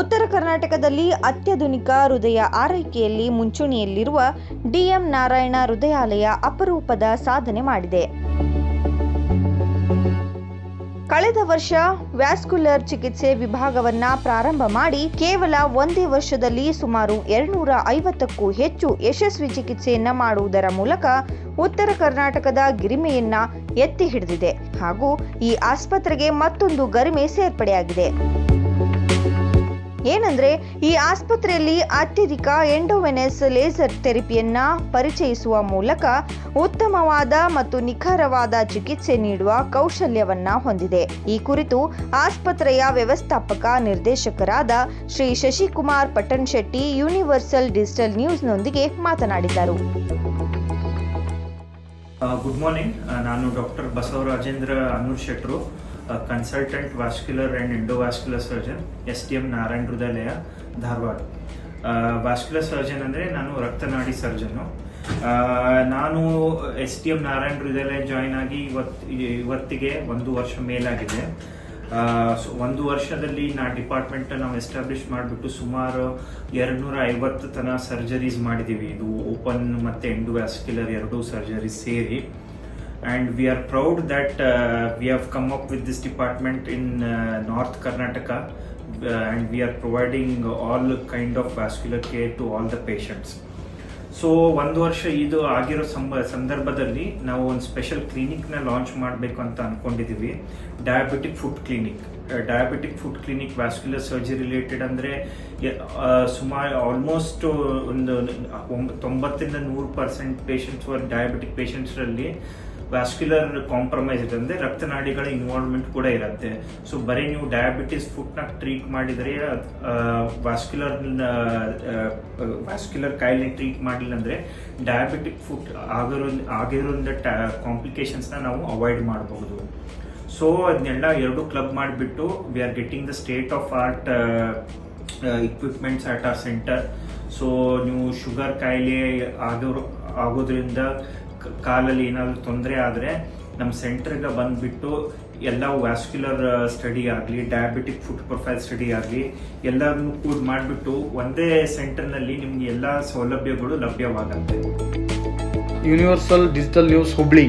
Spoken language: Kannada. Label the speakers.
Speaker 1: ಉತ್ತರ ಕರ್ನಾಟಕದಲ್ಲಿ ಅತ್ಯಾಧುನಿಕ ಹೃದಯ ಆರೈಕೆಯಲ್ಲಿ ಮುಂಚೂಣಿಯಲ್ಲಿರುವ ಡಿಎಂ ನಾರಾಯಣ ಹೃದಯಾಲಯ ಅಪರೂಪದ ಸಾಧನೆ ಮಾಡಿದೆ. ಕಳೆದ ವರ್ಷ ವ್ಯಾಸ್ಕ್ಯುಲರ್ ಚಿಕಿತ್ಸೆ ವಿಭಾಗವನ್ನ ಪ್ರಾರಂಭ ಮಾಡಿ ಕೇವಲ ಒಂದೇ ವರ್ಷದಲ್ಲಿ ಸುಮಾರು ಎರಡ್ನೂರ ಐವತ್ತಕ್ಕೂ ಹೆಚ್ಚು ಯಶಸ್ವಿ ಚಿಕಿತ್ಸೆಯನ್ನ ಮಾಡುವುದರ ಮೂಲಕ ಉತ್ತರ ಕರ್ನಾಟಕದ ಗಿರಿಮೆಯನ್ನ ಎತ್ತಿ ಹಿಡಿದಿದೆ ಹಾಗೂ ಈ ಆಸ್ಪತ್ರೆಗೆ ಮತ್ತೊಂದು ಗರಿಮೆ ಸೇರ್ಪಡೆಯಾಗಿದೆ. ಏನಂದ್ರೆ, ಈ ಆಸ್ಪತ್ರೆಯಲ್ಲಿ ಅತ್ಯಧಿಕ ಎಂಡೋವೆನೆಸ್ ಲೇಸರ್ ಥೆರಪಿಯನ್ನ ಪರಿಚಯಿಸುವ ಮೂಲಕ ಉತ್ತಮವಾದ ಮತ್ತು ನಿಖರವಾದ ಚಿಕಿತ್ಸೆ ನೀಡುವ ಕೌಶಲ್ಯವನ್ನ ಹೊಂದಿದೆ. ಈ ಕುರಿತು ಆಸ್ಪತ್ರೆಯ ವ್ಯವಸ್ಥಾಪಕ ನಿರ್ದೇಶಕರಾದ ಶ್ರೀ ಶಶಿಕುಮಾರ್ ಪಟ್ಟಣ್ ಶೆಟ್ಟಿ ಯೂನಿವರ್ಸಲ್ ಡಿಜಿಟಲ್ ನ್ಯೂಸ್ನೊಂದಿಗೆ ಮಾತನಾಡಿದರು.
Speaker 2: Good morning. ನಾನು doctor Basavarajendra Anur Shetru. Consultant vascular and endovascular surgeon S T M Narayan Hrudayalaya Dharwad vascular surgeon ಅಂದರೆ ನಾನು ರಕ್ತನಾಡಿ ಸರ್ಜನ್ನು ನಾನು S T M Narayan Hrudayalaya join ಆಗಿ ಇವತ್ತು, ಇವತ್ತಿಗೆ ಒಂದು ವರ್ಷ ಮೇಲಾಗಿದೆ. ಒಂದು ವರ್ಷದಲ್ಲಿ ನಾ ಡಿಪಾರ್ಟ್ಮೆಂಟ್ ನಾವು ಎಸ್ಟಾಬ್ಲಿಷ್ ಮಾಡಿಬಿಟ್ಟು ಸುಮಾರು ಎರಡ್ನೂರ ಐವತ್ತು ತನ ಸರ್ಜರೀಸ್ ಮಾಡಿದ್ದೀವಿ ಇದು ಓಪನ್ ಮತ್ತು ಎಂಡೋವ್ಯಾಸ್ಕ್ಯುಲರ್ ಎರಡೂ ಸರ್ಜರೀಸ್ ಸೇರಿ. And we are proud have we up come up with this uh, in north Karnataka and we are providing all kind of vascular care to all the patients. So ಒಂದು ವರ್ಷ ಇದು ಆಗಿರೋ ಸಂಬ ಸಂದರ್ಭದಲ್ಲಿ ನಾವು ಒಂದು ಸ್ಪೆಷಲ್ ಕ್ಲಿನಿಕ್ನ ಲಾಂಚ್ ಮಾಡಬೇಕು ಅಂತ ಅಂದ್ಕೊಂಡಿದ್ದೀವಿ diabetic foot clinic diabetic foot clinic vascular surgery related ಅಂದರೆ ಸುಮಾರು ಆಲ್ಮೋಸ್ಟ್ ಒಂದು ತೊಂಬತ್ತರಿಂದ ನೂರು ಪರ್ಸೆಂಟ್ ಪೇಷಂಟ್ಸ್ ಡಯಾಬಿಟಿಕ್ ಪೇಷಂಟ್ಸ್ರಲ್ಲಿ ವ್ಯಾಸ್ಕ್ಯುಲರ್ ಕಾಂಪ್ರಮೈಸ್ ಇದೆ ಅಂದರೆ ರಕ್ತನಾಡಿಗಳ ಇನ್ವಾಲ್ವ್ಮೆಂಟ್ ಕೂಡ ಇರುತ್ತೆ. ಸೊ ಬರೀ ನೀವು ಡಯಾಬಿಟಿಸ್ ಫುಟ್ನ ಟ್ರೀಟ್ ಮಾಡಿದರೆ ವ್ಯಾಸ್ಕ್ಯುಲರ್ ವ್ಯಾಸ್ಕ್ಯುಲರ್ ಕಾಯಿಲೆ ಟ್ರೀಟ್ ಮಾಡಿಲ್ಲ ಅಂದರೆ ಡಯಾಬಿಟಿಕ್ ಫುಟ್ ಆಗಿರೋ, ಆಗಿರೋದ್ರಿಂದ ಕಾಂಪ್ಲಿಕೇಶನ್ಸ್ನ ನಾವು ಅವಾಯ್ಡ್ ಮಾಡಬಹುದು. ಸೊ ಅದನ್ನೆಲ್ಲ ಎರಡು ಕ್ಲಬ್ ಮಾಡಿಬಿಟ್ಟು we are getting the state of art equipments at our centre so ನೀವು ಶುಗರ್ ಕಾಯಿಲೆ ಆಗೋರು ಆಗೋದ್ರಿಂದ ಕಾಲಲ್ಲಿ ಏನಾದರೂ ತೊಂದರೆ ಆದರೆ ನಮ್ಮ ಸೆಂಟ್ರಿಗೆ ಬಂದುಬಿಟ್ಟು ಎಲ್ಲ ವ್ಯಾಸ್ಕ್ಯುಲರ್ ಸ್ಟಡಿ ಆಗಲಿ ಡಯಾಬಿಟಿಕ್ ಫುಡ್ ಪ್ರೊಫೈಲ್ ಸ್ಟಡಿ ಆಗಲಿ ಎಲ್ಲರನ್ನು ಕೂಡ ಮಾಡಿಬಿಟ್ಟು ಒಂದೇ ಸೆಂಟರ್ನಲ್ಲಿ ನಿಮ್ಗೆ ಎಲ್ಲ ಸೌಲಭ್ಯಗಳು ಲಭ್ಯವಾಗುತ್ತೆ.
Speaker 3: Universal digital news Hubli